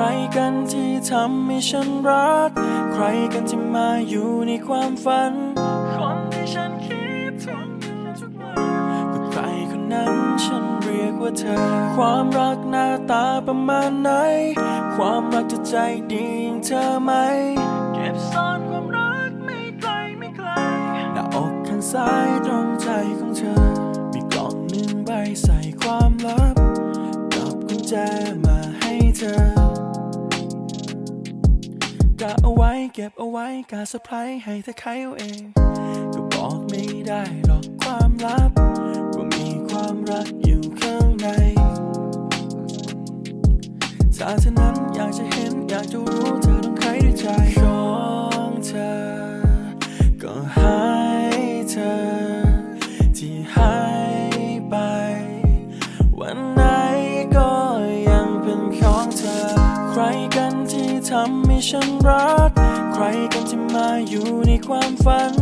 รกันที่ทำให้ฉันรัก ใครกันที่มาอยู่ในความฝัน คนที่ฉันคิดถึงทุกวันก็ใครคนนั้นฉันเรียกว่าเธอ ความรักหน้าตาประมาณไหน ความรักจะใจดีอย่างเธอไหม เก็บซ่อนความรักไม่ไกลไม่ไกลหน้าอกข้างซ้ายตรงใจของเธอ มีกล่องหนึ่งใบใส่ความลับกับกุญแจ กะเอาไว้เก็บเอาไว้กะเซอร์ไพรส์ให้เธอใครเอาเอง ก็บอกไม่ได้หรอกความลับ ว่ามีความรักอยู่ข้างในถ้าเธอนั้นอยากจะเห็นอยากจะรู้เธอ รกันที่ทำให้ฉันรัก ใครกันที่มาอยู่ในความฝัน